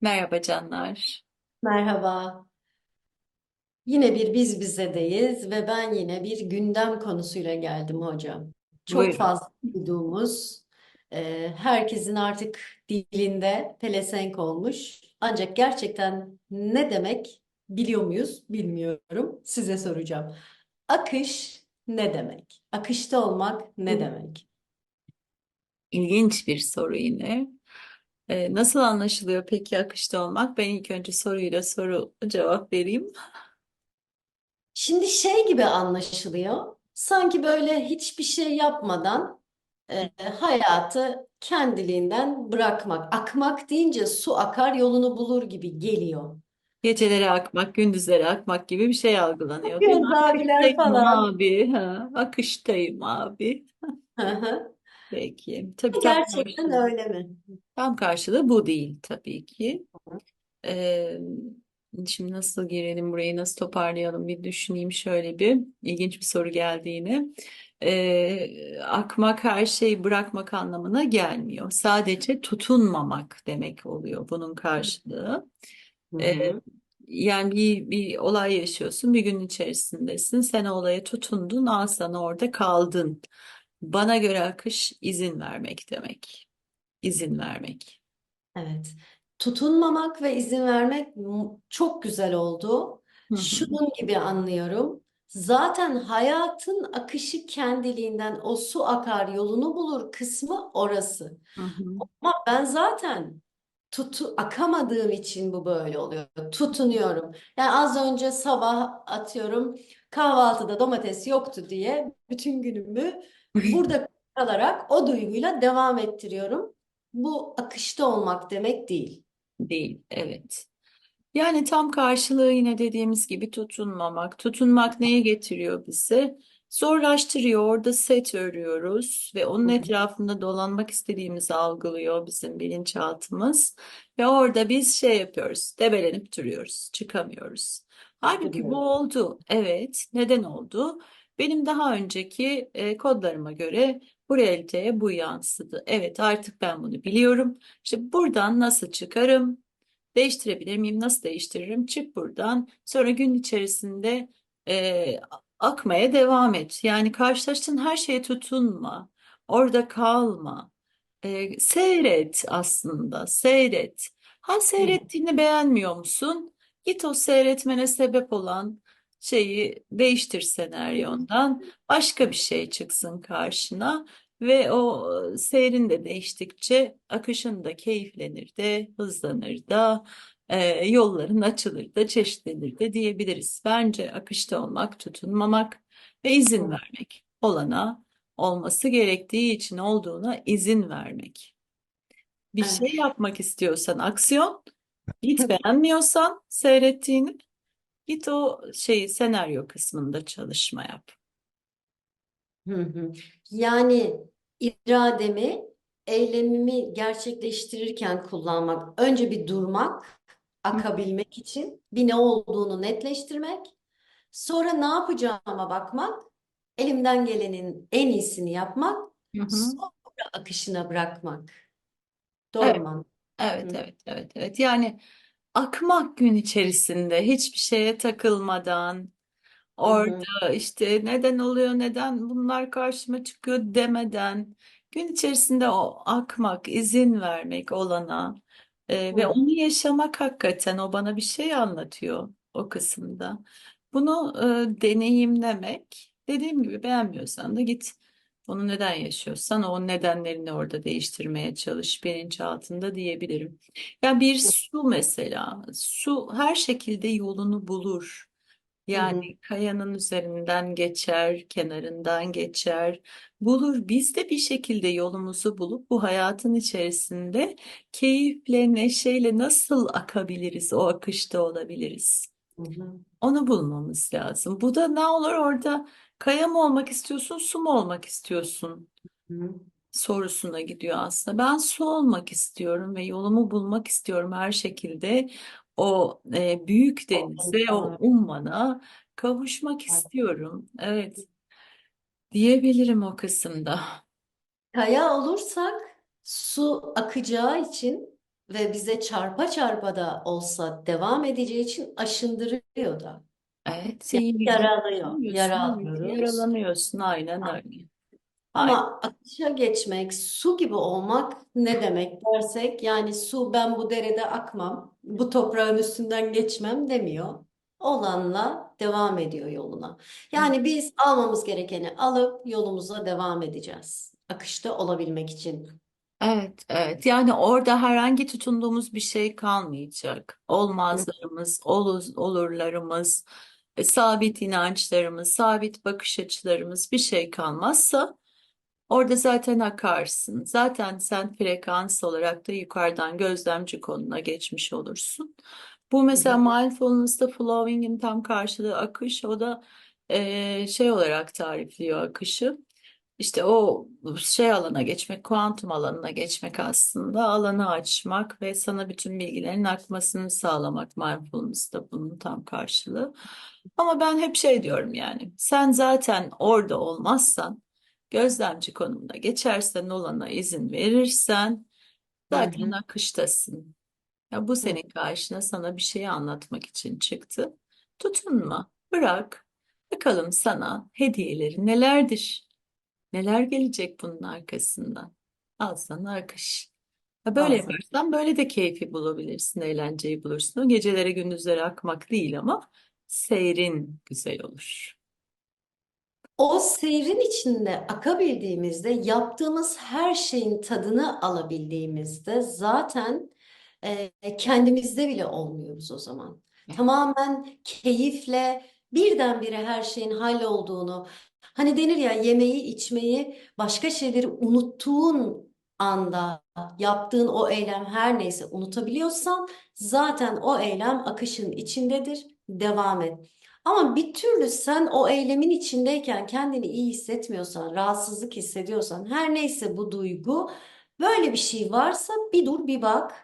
Merhaba canlar. Merhaba. Yine bir biz bizedeyiz ve ben yine bir gündem konusuyla geldim hocam. Çok Buyurun. fazla duyduğumuz, e, herkesin artık dilinde pelesenk olmuş. Ancak gerçekten ne demek biliyor muyuz? Bilmiyorum. Size soracağım. Akış ne demek? Akışta olmak ne demek? İlginç bir soru yine. Ee, nasıl anlaşılıyor peki akışta olmak? Ben ilk önce soruyla soru cevap vereyim. Şimdi şey gibi anlaşılıyor. Sanki böyle hiçbir şey yapmadan e, hayatı kendiliğinden bırakmak. Akmak deyince su akar yolunu bulur gibi geliyor. Gecelere akmak, gündüzlere akmak gibi bir şey algılanıyor, değil mi? Göz abiler Akıştayım falan. abi. Ha, akıştayım abi. Hı hı. Peki. Tabii tam Gerçekten karşılığı, öyle mi? tam karşılığı bu değil tabii ki. Ee, şimdi nasıl girelim burayı nasıl toparlayalım bir düşüneyim şöyle bir ilginç bir soru geldi yine. Ee, akmak her şeyi bırakmak anlamına gelmiyor. Sadece tutunmamak demek oluyor bunun karşılığı. Hı Ee, hı. yani bir, bir olay yaşıyorsun bir gün içerisindesin sen o olaya tutundun al sana orada kaldın. Bana göre akış izin vermek demek. İzin vermek. Evet. Tutunmamak ve izin vermek çok güzel oldu. Hı hı, Şunun gibi anlıyorum. Zaten hayatın akışı kendiliğinden o su akar yolunu bulur kısmı orası. hı hı. Ama ben zaten tutu akamadığım için bu böyle oluyor. Tutunuyorum. Yani az önce sabah atıyorum kahvaltıda domates yoktu diye bütün günümü burada kalarak o duyguyla devam ettiriyorum. Bu akışta olmak demek değil. Değil, evet. Yani tam karşılığı yine dediğimiz gibi tutunmamak. Tutunmak neye getiriyor bizi? Zorlaştırıyor. Orada set örüyoruz ve onun etrafında dolanmak istediğimizi algılıyor bizim bilinçaltımız. Ve orada biz şey yapıyoruz, debelenip duruyoruz, çıkamıyoruz. Halbuki bu oldu. Evet, neden oldu? Benim daha önceki e, kodlarıma göre bu realiteye bu yansıdı. Evet, artık ben bunu biliyorum. İşte buradan nasıl çıkarım? Değiştirebilir miyim? Nasıl değiştiririm? Çık buradan. Sonra gün içerisinde e, akmaya devam et. Yani karşılaştığın her şeye tutunma. Orada kalma. E, seyret aslında. Seyret. Ha seyrettiğini beğenmiyor musun? Git o seyretmene sebep olan şeyi değiştir senaryondan. Başka bir şey çıksın karşına. Ve o seyrin de değiştikçe akışın da keyiflenir de, hızlanır da, e, yolların açılır da, çeşitlenir de diyebiliriz. Bence akışta olmak, tutunmamak ve izin vermek. Olana olması gerektiği için olduğuna izin vermek. Bir şey Evet. yapmak istiyorsan aksiyon, git beğenmiyorsan seyrettiğini, git o şeyi senaryo kısmında çalışma yap. Hı hı. Yani irademi, eylemimi gerçekleştirirken kullanmak, önce bir durmak, akabilmek için bir ne olduğunu netleştirmek, sonra ne yapacağıma bakmak, elimden gelenin en iyisini yapmak, hı. hı. sonra akışına bırakmak. Evet, Doğru mu? evet, Hı evet, evet, evet. Yani akmak gün içerisinde hiçbir şeye takılmadan, hı hı. orada işte neden oluyor, neden bunlar karşıma çıkıyor demeden, gün içerisinde o akmak, izin vermek olana e, ve hı. onu yaşamak hakikaten o bana bir şey anlatıyor o kısımda. Bunu e, deneyimlemek, dediğim gibi beğenmiyorsan da git. Onu neden yaşıyorsan o nedenlerini orada değiştirmeye çalış bilinçaltında diyebilirim. Ya bir su mesela, su her şekilde yolunu bulur. Yani hı. kayanın üzerinden geçer, kenarından geçer, bulur. Biz de bir şekilde yolumuzu bulup bu hayatın içerisinde keyifle, neşeyle nasıl akabiliriz, o akışta olabiliriz. Hı hı. Onu bulmamız lazım. Bu da ne olur orada kaya mı olmak istiyorsun, su mu olmak istiyorsun Hı. sorusuna gidiyor aslında. Ben su olmak istiyorum ve yolumu bulmak istiyorum her şekilde. O e, büyük denize, o ummana kavuşmak istiyorum. Evet, diyebilirim o kısımda. Kaya olursak su akacağı için ve bize çarpa çarpa da olsa devam edeceği için aşındırıyor da. Evet, iyi yaralıyor, Yaralanıyorsun, yara evet, alıyoruz. yaralanıyorsun aynen öyle. Aynen. Ama akışa geçmek, su gibi olmak ne demek dersek, yani su ben bu derede akmam, bu toprağın üstünden geçmem demiyor. Olanla devam ediyor yoluna. Yani biz almamız gerekeni alıp yolumuza devam edeceğiz. Akışta olabilmek için. Evet, evet. Yani orada herhangi tutunduğumuz bir şey kalmayacak. Olmazlarımız, olur, olurlarımız, sabit inançlarımız, sabit bakış açılarımız bir şey kalmazsa orada zaten akarsın. Zaten sen frekans olarak da yukarıdan gözlemci konuna geçmiş olursun. Bu mesela mindfulness'ta flowing'in tam karşılığı akış. O da e, şey olarak tarifliyor akışı. İşte o şey alana geçmek, kuantum alanına geçmek aslında alanı açmak ve sana bütün bilgilerin akmasını sağlamak mindfulness da bunun tam karşılığı. Ama ben hep şey diyorum yani sen zaten orada olmazsan gözlemci konumuna geçersen olana izin verirsen zaten hı. akıştasın. Ya bu senin karşına sana bir şeyi anlatmak için çıktı. Tutunma, bırak. Bakalım sana hediyeleri nelerdir? Neler gelecek bunun arkasından? Al sana akış. Ha böyle Bazen. yaparsan böyle de keyfi bulabilirsin, eğlenceyi bulursun. O gecelere gündüzlere akmak değil ama seyrin güzel olur. O seyrin içinde akabildiğimizde, yaptığımız her şeyin tadını alabildiğimizde zaten e, kendimizde bile olmuyoruz o zaman. Tamamen keyifle birdenbire her şeyin hallolduğunu, hani denir ya yemeği, içmeyi, başka şeyleri unuttuğun anda yaptığın o eylem her neyse unutabiliyorsan zaten o eylem akışın içindedir. Devam et. Ama bir türlü sen o eylemin içindeyken kendini iyi hissetmiyorsan, rahatsızlık hissediyorsan, her neyse bu duygu, böyle bir şey varsa bir dur bir bak.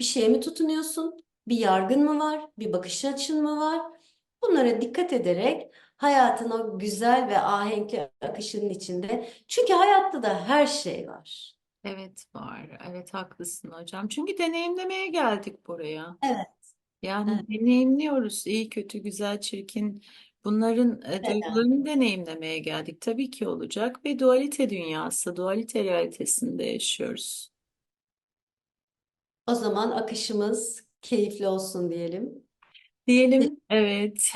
Bir şeye mi tutunuyorsun? Bir yargın mı var? Bir bakış açın mı var? Bunlara dikkat ederek hayatın o güzel ve ahenkli akışının içinde. Çünkü hayatta da her şey var. Evet var. Evet haklısın hocam. Çünkü deneyimlemeye geldik buraya. Evet, Yani evet. deneyimliyoruz. iyi, kötü, güzel, çirkin. Bunların e, duygularını deneyimlemeye geldik. Tabii ki olacak ve dualite dünyası, dualite realitesinde yaşıyoruz. O zaman akışımız keyifli olsun diyelim. Diyelim evet.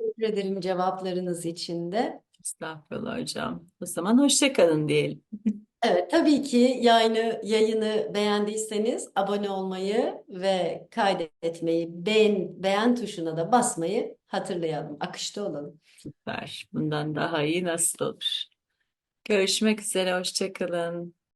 Teşekkür ederim cevaplarınız için de. Estağfurullah hocam. O zaman hoşça kalın diyelim. Evet, tabii ki yayını, yayını beğendiyseniz abone olmayı ve kaydetmeyi, beğen, beğen tuşuna da basmayı hatırlayalım. Akışta olalım. Süper. Bundan daha iyi nasıl olur? Görüşmek üzere. Hoşça kalın.